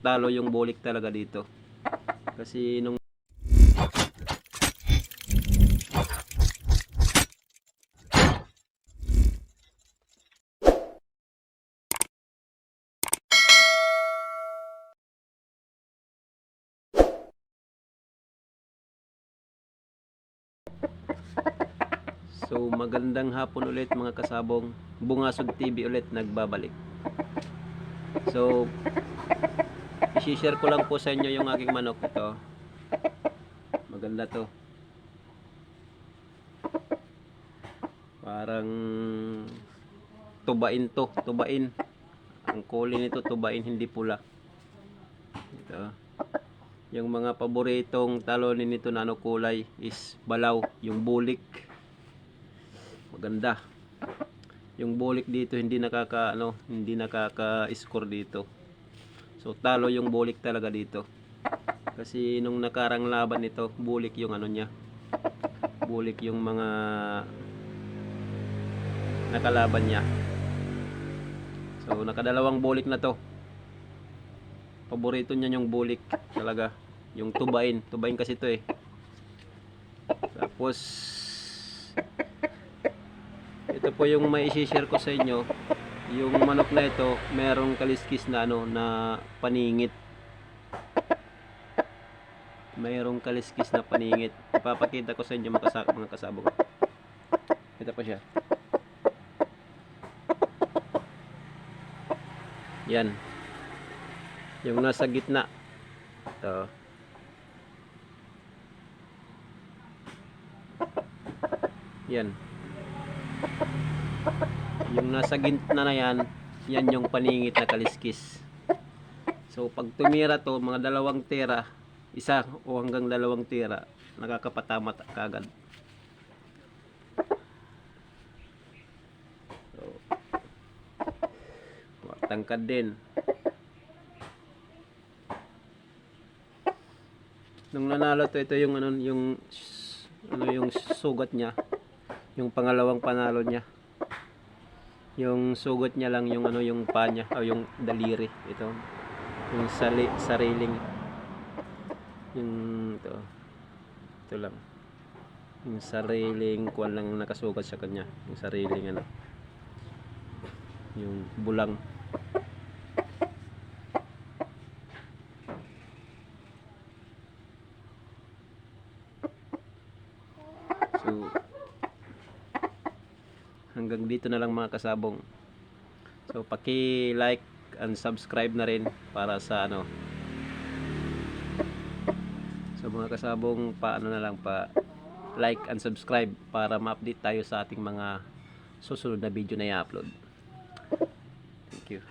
talo yung bulik talaga dito. Kasi nung So magandang hapon ulit mga kasabong. Bungasod TV ulit nagbabalik. So i-share ko lang po sa inyo yung aking manok ito. Maganda to. Parang tubain to, tubain. Ang kulay nito tubain hindi pula. Ito. Yung mga paboritong talonin nito na ano kulay is balaw, yung bulik maganda yung bulik dito hindi nakaka ano hindi nakaka-score dito so talo yung bulik talaga dito. Kasi nung nakarang laban nito bulik yung ano niya. Bulik yung mga nakalaban niya. So nakadalawang bulik na to. Paborito niya yung bulik talaga. Yung tubain. Tubain kasi to eh. Tapos ito po yung may share ko sa inyo yung manok na ito merong kaliskis na ano na paningit. Mayroong kaliskis na paningit. Ipapakita ko sa inyo mga, kasa- mga kasabong ito pa siya. Yan. Yung nasa gitna. Ito. Yan yung nasa gitna na yan, yan yung paningit na kaliskis. So pag tumira to, mga dalawang tira, isa o hanggang dalawang tira, nakakapatama ta- kagad. So, tangkad din. Nung nanalo to, ito yung ano, yung ano yung sugat niya. Yung pangalawang panalo niya yung sugot niya lang yung ano yung pa niya o yung daliri ito. Yung sali, sariling. Yung ito. Ito lang. Yung sariling kuwan lang nakasugat sa kanya. Yung sariling ano. Yung bulang. So hanggang dito na lang mga kasabong. So paki like and subscribe na rin para sa ano. So mga kasabong pa ano na lang pa like and subscribe para ma-update tayo sa ating mga susunod na video na i-upload. Thank you